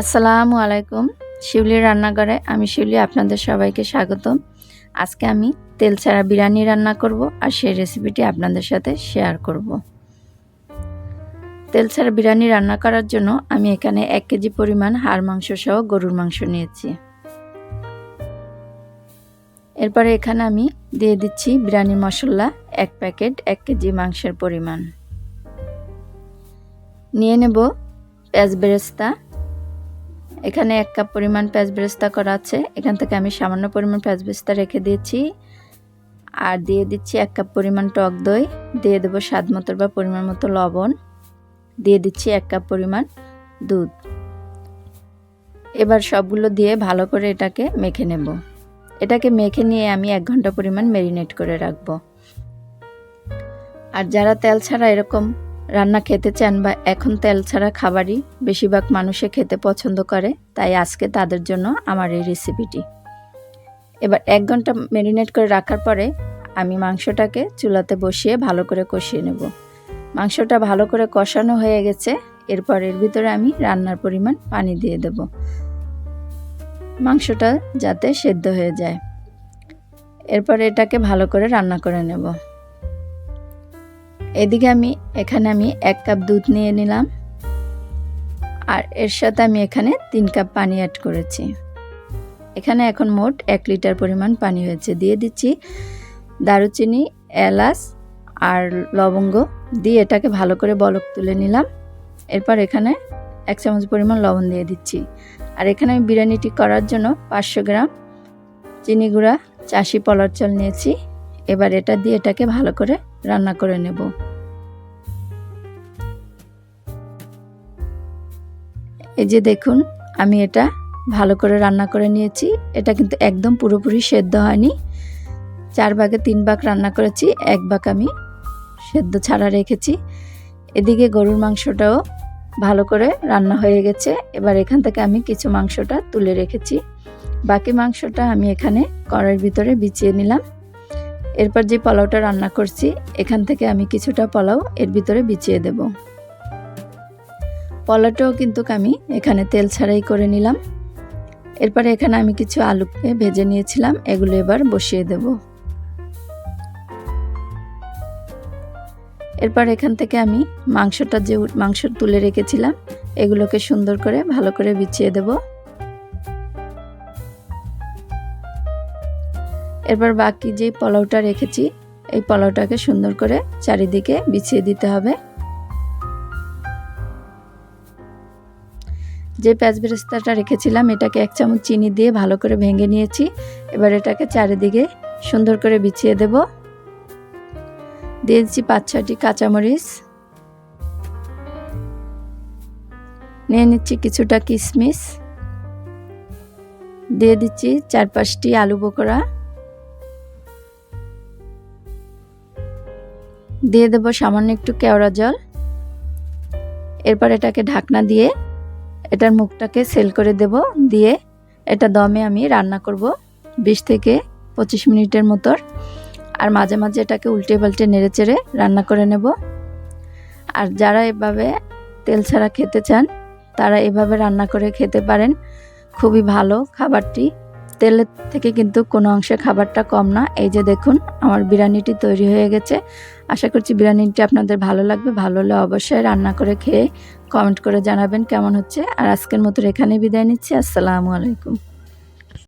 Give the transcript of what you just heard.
আসসালামু আলাইকুম। শিউলি রান্নাঘরে আমি শিউলি, আপনাদের সবাইকে স্বাগতম। আজকে আমি তেল ছাড়া বিরিয়ানি রান্না করব আর সেই রেসিপিটি আপনাদের সাথে শেয়ার করব। তেল ছাড়া বিরিয়ানি রান্না করার জন্য আমি এখানে এক কেজি পরিমাণ হাড় মাংস সহ গরুর মাংস নিয়েছি। এরপরে এখানে আমি দিয়ে দিচ্ছি বিরিয়ানি মশলা এক প্যাকেট এক কেজি মাংসের পরিমাণ। নিয়ে নেব পেঁয়াজ বেরেস্তা এখানে এক কাপ পরিমাণ পেঁয়াজ বেরেস্তা করা আছে। এখান থেকে আমি সামান্য পরিমাণ পেঁয়াজ বেরেস্তা রেখে দিয়েছি। আর দিয়ে দিচ্ছি এক কাপ পরিমাণ টক দই। দিয়ে দেবো স্বাদ মতো বা পরিমাণ মতো লবণ। দিয়ে দিচ্ছি এক কাপ পরিমাণ দুধ। এবার সবগুলো দিয়ে ভালো করে এটাকে মেখে নেব। এটাকে মেখে নিয়ে আমি এক ঘণ্টা পরিমাণ ম্যারিনেট করে রাখব। আর যারা তেল ছাড়া এরকম রান্না খেতে চান বা এখন তেল ছাড়া খাবারই বেশিরভাগ মানুষে খেতে পছন্দ করে, তাই আজকে তাদের জন্য আমার এই রেসিপিটি এবার এক ঘণ্টা ম্যারিনেট করে রাখার পরে আমি মাংসটাকে চুলাতে বসিয়ে ভালো করে কষিয়ে নেব। মাংসটা ভালো করে কষানো হয়ে গেছে, এরপর এর ভিতরে আমি রান্নার পরিমাণ পানি দিয়ে দেব। মাংসটা যাতে সেদ্ধ হয়ে যায়। এরপর এটাকে ভালো করে রান্না করে নেব। এদিকে আমি, এখানে আমি এক কাপ দুধ নিয়ে নিলাম। আর এর সাথে আমি এখানে তিন কাপ পানি অ্যাড করেছি। এখানে এখন মোট এক লিটার পরিমাণ পানি হয়েছে। দিয়ে দিচ্ছি দারুচিনি, এলাচ আর লবঙ্গ। দিয়ে এটাকে ভালো করে বলক তুলে নিলাম। এরপর এখানে এক চামচ পরিমাণ লবণ দিয়ে দিচ্ছি। আর এখানে আমি বিরিয়ানিটি করার জন্য পাঁচশো গ্রাম চিনি গুঁড়া চাষি পলার চাল নিয়েছি। এবার এটা দিয়ে এটাকে ভালো করে রান্না করে নেব। এই যে দেখুন, আমি এটা ভালো করে রান্না করে নিয়েছি। এটা কিন্তু একদম পুরোপুরি সেদ্ধ হয়নি। চার ভাগে তিন ভাগ রান্না করেছি, এক ভাগ আমি সেদ্ধ ছাড়া রেখেছি। এদিকে গরুর মাংসটাও ভালো করে রান্না হয়ে গেছে। এবার এখান থেকে আমি কিছু মাংসটা তুলে রেখেছি। বাকি মাংসটা আমি এখানে কড়াইয়ের ভিতরে বিছিয়ে নিলাম। এরপর যে পোলাওটা রান্না করছি, এখান থেকে আমি কিছুটা পোলাও এর ভিতরে বিছিয়ে দেব। পোলাওটাও কিন্তু আমি এখানে তেল ছাড়াই করে নিলাম। এরপরে এখানে আমি কিছু আলুকে ভেজে নিয়েছিলাম, এগুলো এবার বসিয়ে দেব। এরপর এখান থেকে আমি মাংসটা যে মাংস তুলে রেখেছিলাম, এগুলোকে সুন্দর করে ভালো করে বিছিয়ে দেবো। এরপর বাকি যে পোলাওটা রেখেছি, এই পোলাওটাকে সুন্দর করে চারিদিকে বিছিয়ে দিতে হবে। যে পেঁয়াজ বেরেস্তাটা রেখেছিলাম, এটাকে এক চামচ চিনি দিয়ে ভালো করে ভেঙে নিয়েছি। এবার এটাকে চারিদিকে সুন্দর করে বিছিয়ে দেব। দিয়ে দিচ্ছি পাঁচ ছটি কাঁচামরিচ। নিয়ে নিচ্ছি কিছুটা কিশমিশ দিয়ে দিচ্ছি চার পাঁচটি আলু বোকরা। দিয়ে দেব সামান্য একটু কেওড়া জল। এরপর এটাকে ঢাকনা দিয়ে এটার মুখটাকে সেল করে দেব, দিয়ে এটা দমে আমি রান্না করব বিশ থেকে পঁচিশ মিনিটের মতো। আর মাঝে মাঝে এটাকে উল্টে পাল্টে নেড়ে চেড়ে রান্না করে নেব। আর যারা এভাবে তেল ছাড়া খেতে চান, তারা এভাবে রান্না করে খেতে পারেন। খুবই ভালো খাবারটি। তেলের থেকে কিন্তু কোনো অংশে খাবারটা কম না। এই যে দেখুন, আমার বিরিয়ানিটি তৈরি হয়ে গেছে। আশা করছি বিরিয়ানিটি আপনাদের ভালো লাগবে। ভালো হলে অবশ্যই রান্না করে খেয়ে কমেন্ট করে জানাবেন কেমন হচ্ছে। আর আজকের মতো এখানে বিদায় নিচ্ছি। আসসালামু আলাইকুম।